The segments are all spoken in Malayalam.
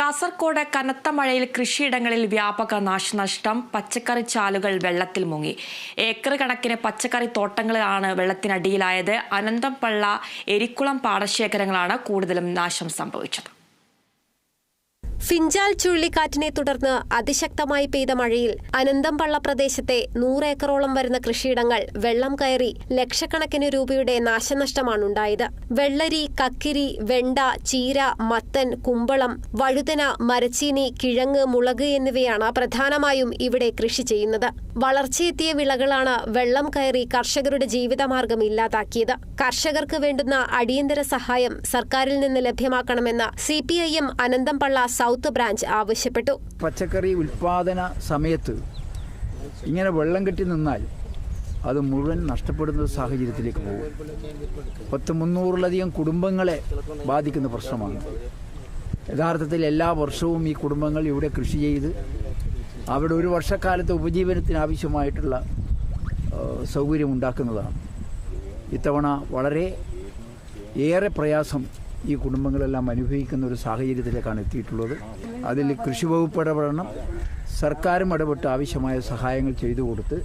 കാസർകോട് കനത്ത മഴയിൽ കൃഷിയിടങ്ങളിൽ വ്യാപക നാശനഷ്ടം. പച്ചക്കറി ചാലുകൾ വെള്ളത്തിൽ മുങ്ങി. ഏക്കർ കണക്കിന് പച്ചക്കറി തോട്ടങ്ങളാണ് വെള്ളത്തിനടിയിലായത്. അനന്തംപള്ള എരിക്കുളം പാടശേഖരങ്ങളാണ് കൂടുതലും നാശം സംഭവിച്ചത്. ഫിഞ്ചാൽ ചുഴലിക്കാറ്റിനെ തുടർന്ന് അതിശക്തമായി പെയ്ത മഴയിൽ അനന്തംപള്ള പ്രദേശത്തെ നൂറേക്കറോളം വരുന്ന കൃഷിയിടങ്ങൾ വെള്ളം കയറി ലക്ഷക്കണക്കിന് രൂപയുടെ നാശനഷ്ടമാണ് നാശനഷ്ടമാണുണ്ടായത്. വെള്ളരി കക്കിരി വെണ്ട ചീര മത്തൻ കുമ്പളം വഴുതന മരച്ചീനി കിഴങ്ങ് മുളക് എന്നിവയാണ് പ്രധാനമായും ഇവിടെ കൃഷി ചെയ്യുന്നത്. വളർച്ചയെത്തിയ വിളകളാണ് വെള്ളം കയറി കർഷകരുടെ ജീവിതമാർഗം ഇല്ലാതാക്കിയത്. കർഷകർക്ക് വേണ്ടുന്ന അടിയന്തര സഹായം സർക്കാരിൽ നിന്ന് ലഭ്യമാക്കണമെന്ന് C P I M Ananthampalla south branch ആവശ്യപ്പെട്ടു. പച്ചക്കറി ഉൽപാദന സമയത്ത് ഇങ്ങനെ വെള്ളം കെട്ടി നിന്നാൽ അത് മുഴുവൻ നഷ്ടപ്പെടുന്ന സാഹചര്യത്തിലേക്ക് പോകും. പത്ത് മുന്നൂറിലധികം കുടുംബങ്ങളെ ബാധിക്കുന്ന പ്രശ്നമാണ്. യഥാർത്ഥത്തിൽ എല്ലാ വർഷവും ഈ കുടുംബങ്ങൾ ഇവിടെ കൃഷി ചെയ്ത് അവിടെ ഒരു വർഷക്കാലത്തെ ഉപജീവനത്തിന് ആവശ്യമായിട്ടുള്ള സൗകര്യം ഉണ്ടാക്കുന്നതാണ്. ഇത്തവണ വളരെ ഏറെ പ്രയാസം ഈ കുടുംബങ്ങളെല്ലാം അനുഭവിക്കുന്ന ഒരു സാഹചര്യത്തിലേക്കാണ് എത്തിയിട്ടുള്ളത്. അതിൽ കൃഷി വകുപ്പ് ഇടപെടണം. സർക്കാരും ഇടപെട്ട് ആവശ്യമായ സഹായങ്ങൾ ചെയ്തു കൊടുത്ത്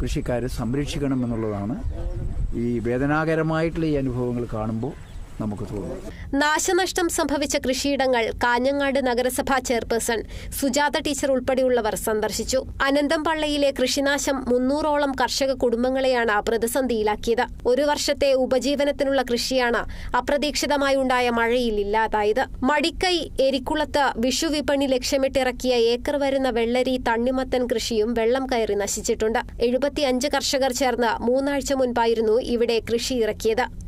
കൃഷിക്കാരെ സംരക്ഷിക്കണം എന്നുള്ളതാണ് ഈ വേദനാകരമായിട്ടുള്ള ഈ അനുഭവങ്ങൾ കാണുമ്പോൾ നമുക്ക് തോന്നും. നാശനഷ്ടം സംഭവിച്ച കൃഷിയിടങ്ങൾ കാഞ്ഞങ്ങാട് നഗരസഭാ ചെയർപേഴ്സൺ സുജാത ടീച്ചർ ഉൾപ്പെടെയുള്ളവർ സന്ദർശിച്ചു. അനന്തംപള്ളയിലെ കൃഷിനാശം മുന്നൂറോളം കർഷക കുടുംബങ്ങളെയാണ് പ്രതിസന്ധിയിലാക്കിയത്. ഒരു വർഷത്തെ ഉപജീവനത്തിനുള്ള കൃഷിയാണ് അപ്രതീക്ഷിതമായി ഉണ്ടായ മഴയിൽ ഇല്ലാതായത്. മടിക്കൈ എരിക്കുളത്ത് വിഷു വിപണി ലക്ഷ്യമിട്ടിറക്കിയ ഏക്കർ വരുന്ന വെള്ളരി തണ്ണിമത്തൻ കൃഷിയും വെള്ളം കയറി നശിച്ചിട്ടുണ്ട്. എഴുപത്തിയഞ്ച് കർഷകർ ചേർന്ന് മൂന്നാഴ്ച മുൻപായിരുന്നു ഇവിടെ കൃഷി ഇറക്കിയത്.